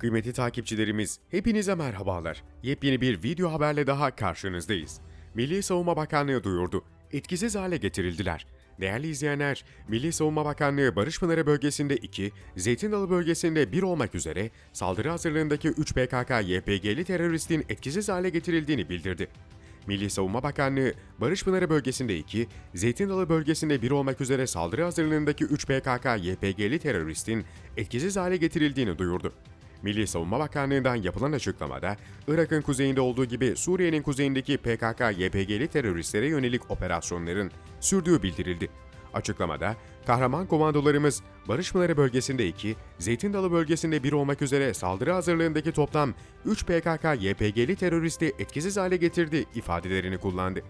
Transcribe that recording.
Kıymetli takipçilerimiz, hepinize merhabalar. Yepyeni bir video haberle daha karşınızdayız. Milli Savunma Bakanlığı duyurdu. Etkisiz hale getirildiler. Değerli izleyenler, Milli Savunma Bakanlığı Barış Pınarı bölgesinde 2, Zeytin Dalı bölgesinde 1 olmak üzere saldırı hazırlığındaki 3 PKK-YPG'li teröristin etkisiz hale getirildiğini bildirdi. Milli Savunma Bakanlığı, Barış Pınarı bölgesinde 2, Zeytin Dalı bölgesinde 1 olmak üzere saldırı hazırlığındaki 3 PKK-YPG'li teröristin etkisiz hale getirildiğini duyurdu. Milli Savunma Bakanlığı'ndan yapılan açıklamada, Irak'ın kuzeyinde olduğu gibi Suriye'nin kuzeyindeki PKK-YPG'li teröristlere yönelik operasyonların sürdüğü bildirildi. Açıklamada, kahraman komandolarımız Barış Pınarı bölgesinde 2, Zeytin Dalı bölgesinde 1 olmak üzere saldırı hazırlığındaki toplam 3 PKK-YPG'li teröristi etkisiz hale getirdi ifadelerini kullandı.